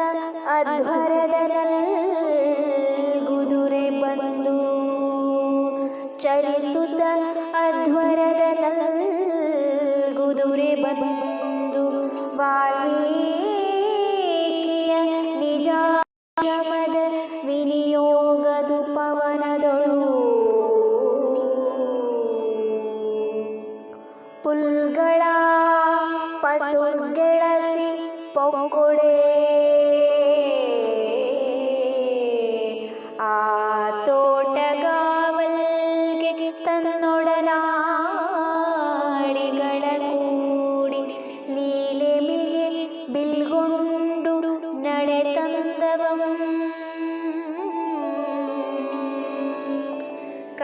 ಚರಿಸುತ್ತ ಅಧ್ವರದನಲ್ಲಿ ಗುದುರೆ ಬಂದು ಚರಿಸುತ್ತ ಅಧ್ವರದನಲ್ಲಿ ಗುದುರೆ ಬಂದು ವಾಲ್ಮೀಕಿಯ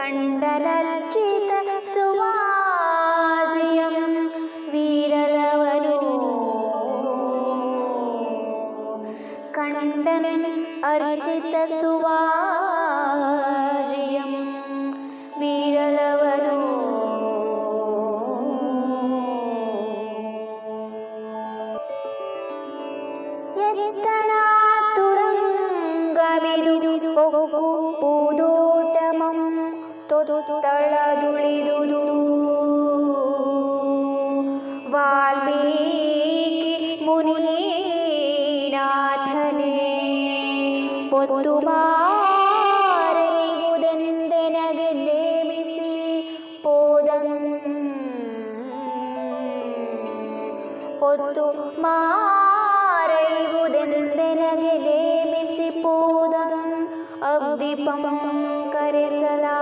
മണ്ഡലർജിത സുവാജയം വീരലവരോ? കണ്ടനൻ അർജിത സുവാജയം വീരലവ ತಳದುಳಿದುದು ವಾಲ್ಮೀಕಿ ಮುನಿನಾಥನೇ പൊത്തുമാരൈകുതന്തനകെ നേമിസി പോതൻ പൊത്തുമാരൈകുതന്തനകെ നേമിസി പോതൻ അവധിപം കരസലാ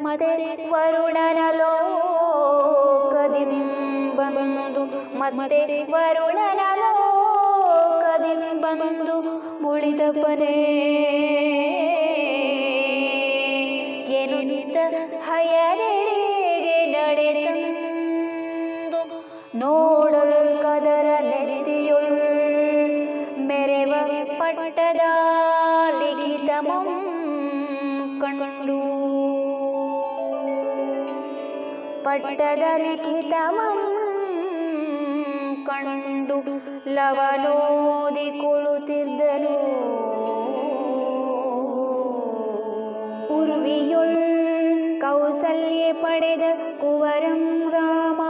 ಮತ್ತೆ ವರುಣನ ಲೋಕದಿಂ ಬಂದು ಮತ್ತೆ ವರುಣನ ಲೋಕದಿಂ ಬಂದು ಮುಳಿದಪ್ಪನೇ ಎನ್ನುತ್ತ ಹಯರೆಡೆಗೆ ನಡೆತಂದು ನೋಡಲು ಕದರ ನೆತ್ತಿಯುಳ್ ಮೆರೆವ ಪಟ್ಟದ ಲಿಖಿತಮಂ ಕಂಡು ಪಟ್ಟದ ಲಿಖಿತಮಂ ಕಂಡು ಲವನೋದಿ ಕುಳುತ್ತಿದ್ದನು ಉರ್ವಿಯುಳ್ ಕೌಸಲ್ಯ ಪಡೆದ ಕುವರಂ ರಾಮ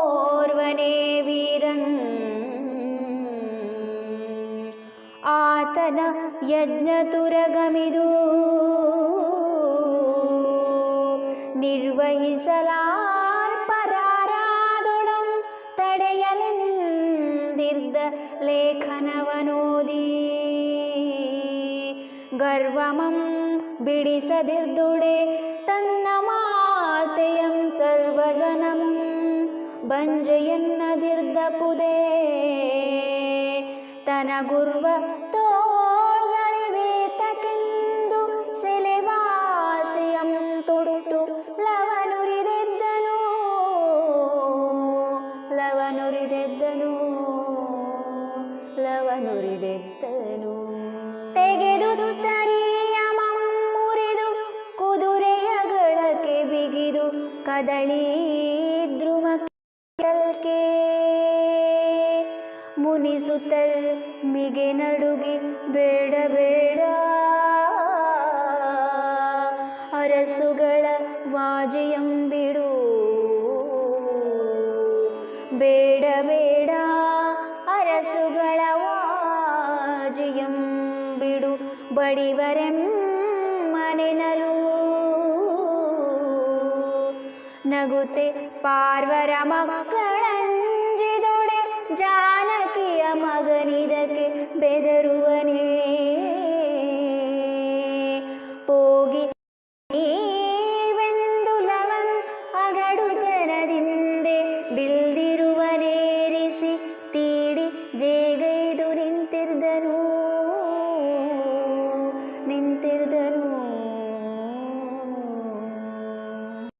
ರಾಮನೋರ್ವನೇ ಆತನ ಯಜ್ಞ ತುರಗಮಿದು ನಿರ್ವಹಿಸಲಾರ್ಪರಾರಾದೊಡಂ ತಡೆಯಲೆಂದಿರ್ದ ಲೇಖನವನೋದಿ ಗರ್ವಮಂ ಬಿಡಿಸದಿರ್ದುಡೆ ತನ್ನ ಮಾತೆಯಂ ಸರ್ವಜನಂ ಬಂಜೆಯನ್ನದಿರ್ದ ಪುದೇ ತನ ಲವನುರಿದೆದ್ದನು ಲವನುರಿದೆದ್ದನು ತೆಗೆದು ತರಿಯಮಂ ಮುರಿದು ಕುದುರೆಯ ಗಳಕ್ಕೆ ಬಿಗಿದು, ಕದಳಿ ದ್ರುಮಕ್ಕೆ ಮುನಿಸುತ್ತರ್ ಮಿಗೆ ನಡುಗಿ, ಬೇಡ ಬೇಡ. ಅರಸುಗಳ ವಾಜಿಯಂ ಬಿಡು ಬೇಡ ಅರಸುಗಳ ವಾಜಿಯಂ ಬಿಡು ಬಡಿವರೆಂ ಮನೆನಲು. ನಗುತೆ ಪಾರ್ವರ ಮಕ್ಕಳಂಜಿದೊಡೆ ಜಾನಕಿಯ ಮಗನಿದಕ್ಕೆ ಬೆದರು যে